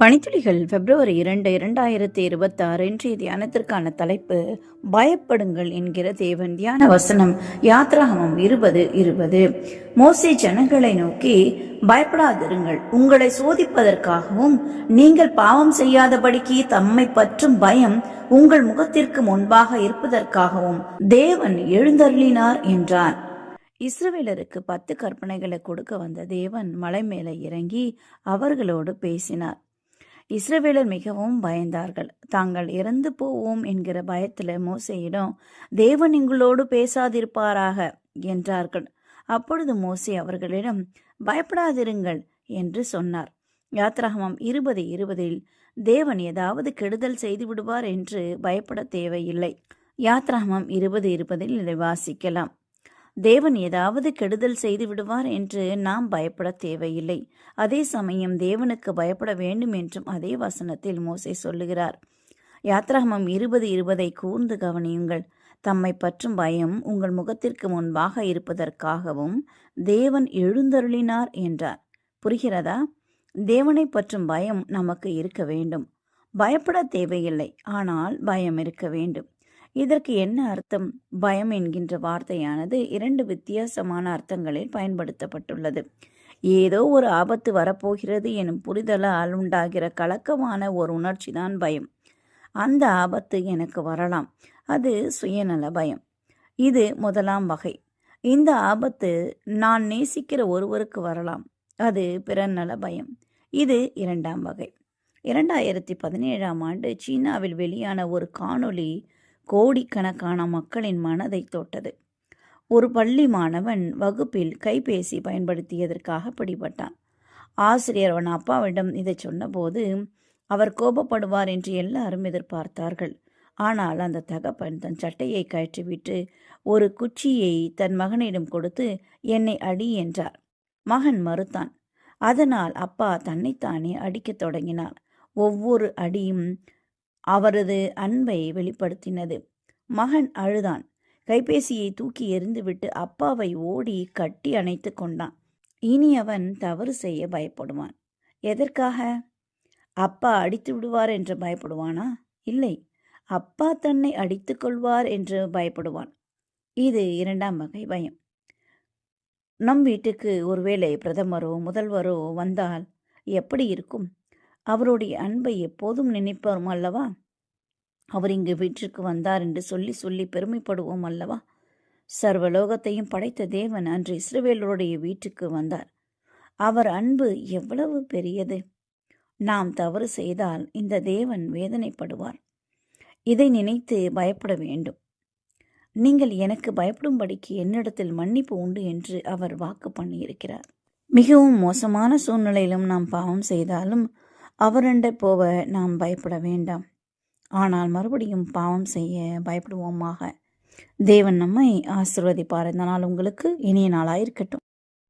பனித்துளிகள் பிப்ரவரி இரண்டு இரண்டாயிரத்தி இருபத்தி ஆறு இன்றைய தியானத்திற்கான தலைப்பு பயப்படுங்கள் என்கிற தேவன் தியான வசனம் யாத்ராகமம் இருபது இருபது. மோசே ஜனங்களை நோக்கி பயப்படாதிருங்கள் உங்களை சோதிப்பதற்காகவும் நீங்கள் பாவம் செய்யாதபடிக்கு தம்மை பற்றும் பயம் உங்கள் முகத்திற்கு முன்பாக இருப்பதற்காகவும் தேவன் எழுந்தருளினார் என்றார். இஸ்ரவேலருக்கு பத்து கற்பனைகளை கொடுக்க வந்த தேவன் மலை மேலே இறங்கி அவர்களோடு பேசினார். இஸ்ரவேலர் மிகவும் பயந்தார்கள். தாங்கள் இறந்து போவோம் என்கிற பயத்தில் மோசையிடம் தேவன் எங்களோடு பேசாதிருப்பாராக என்றார்கள். அப்பொழுது மோசே அவர்களிடம் பயப்படாதிருங்கள் என்று சொன்னார். யாத்ராகமம் இருபது இருபதில் தேவன் ஏதாவது கெடுதல் செய்து விடுவார் என்று பயப்பட தேவையில்லை. யாத்ராகமம் இருபது இருபதில் இதை வாசிக்கலாம். தேவன் ஏதாவது கெடுதல் செய்து விடுவார் என்று நாம் பயப்பட தேவையில்லை. அதே சமயம் தேவனுக்கு பயப்பட வேண்டும் என்றும் அதே வசனத்தில் மோசை சொல்லுகிறார். யாத்ராகமம் இருபது இருபதை கூர்ந்து கவனியுங்கள். தம்மை பற்றும் பயம் உங்கள் முகத்திற்கு முன்பாக இருப்பதற்காகவும் தேவன் எழுந்தருளினார் என்றார். புரிகிறதா? தேவனை பற்றும் பயம் நமக்கு இருக்க வேண்டும். பயப்பட தேவையில்லை. ஆனால் பயம் இருக்க வேண்டும். இதற்கு என்ன அர்த்தம்? பயம் என்கின்ற வார்த்தையானது இரண்டு வித்தியாசமான அர்த்தங்களில் பயன்படுத்தப்பட்டுள்ளது. ஏதோ ஒரு ஆபத்து வரப்போகிறது எனும் புரிதலால் உண்டாகிற கலக்கமான ஒரு உணர்ச்சி தான் பயம். அந்த ஆபத்து எனக்கு வரலாம். அது சுயநல பயம். இது முதலாம் வகை. இந்த ஆபத்து நான் நேசிக்கிற ஒருவருக்கு வரலாம். அது பிறநல பயம். இது இரண்டாம் வகை. இரண்டாயிரத்தி பதினேழாம் ஆண்டு சீனாவில் வெளியான ஒரு காணொளி கோடிக்கணக்கான மக்களின் மனதை தொட்டது. ஒரு பள்ளி மாணவன் வகுப்பில் கைபேசி பயன்படுத்தியதற்காக பிடிபட்டான். ஆசிரியர் அவன் அப்பாவிடம் இதை சொன்னபோது அவர் கோபப்படுவார் என்று எல்லாரும் எதிர்பார்த்தார்கள். ஆனால் அந்த தகப்பன் தன் சட்டையை கழற்றிவிட்டு ஒரு குச்சியை தன் மகனிடம் கொடுத்து என்னை அடி என்றார். மகன் மறுத்தான். அதனால் அப்பா தன்னைத்தானே அடிக்கத் தொடங்கினார். ஒவ்வொரு அடியும் அவரது அன்பை வெளிப்படுத்தினது. மகன் அழுதான். கைபேசியை தூக்கி எறிந்துவிட்டு அப்பாவை ஓடி கட்டி அணைத்து கொண்டான். இனி அவன் தவறு செய்ய பயப்படுவான். எதற்காக? அப்பா அடித்து விடுவார் என்று பயப்படுவானா? இல்லை. அப்பா தன்னை அடித்து கொள்வார் என்று பயப்படுவான். இது இரண்டாம் வகை பயம். நம் வீட்டுக்கு ஒருவேளை பிரதமரோ முதல்வரோ வந்தால் எப்படி இருக்கும்? அவருடைய அன்பை எப்போதும் நினைப்போம் அல்லவா? அவர் இங்கு வீட்டிற்கு வந்தார் என்று சொல்லி சொல்லி பெருமைப்படுவோம் அல்லவா? சர்வலோகத்தையும் படைத்த தேவன் அன்று இஸ்ரவேலருடைய வீட்டுக்கு வந்தார். அவர் அன்பு எவ்வளவு பெரியது! நாம் தவறு செய்தால் இந்த தேவன் வேதனைப்படுவார். இதை நினைத்து பயப்பட வேண்டும். நீங்கள் எனக்கு பயப்படும்படிக்கு என்னிடத்தில் மன்னிப்பு உண்டு என்று அவர் வாக்கு பண்ணியிருக்கிறார். மிகவும் மோசமான சூழ்நிலையிலும் நாம் பாவம் செய்தாலும் அவரண்டை போக நாம் பயப்பட வேண்டாம். ஆனால் மறுபடியும் பாவம் செய்ய பயப்படுவோமாக. தேவன் நம்மை ஆசிர்வதிப்பார். இந்த நாள் உங்களுக்கு இனிய நாளாக இருக்கட்டும்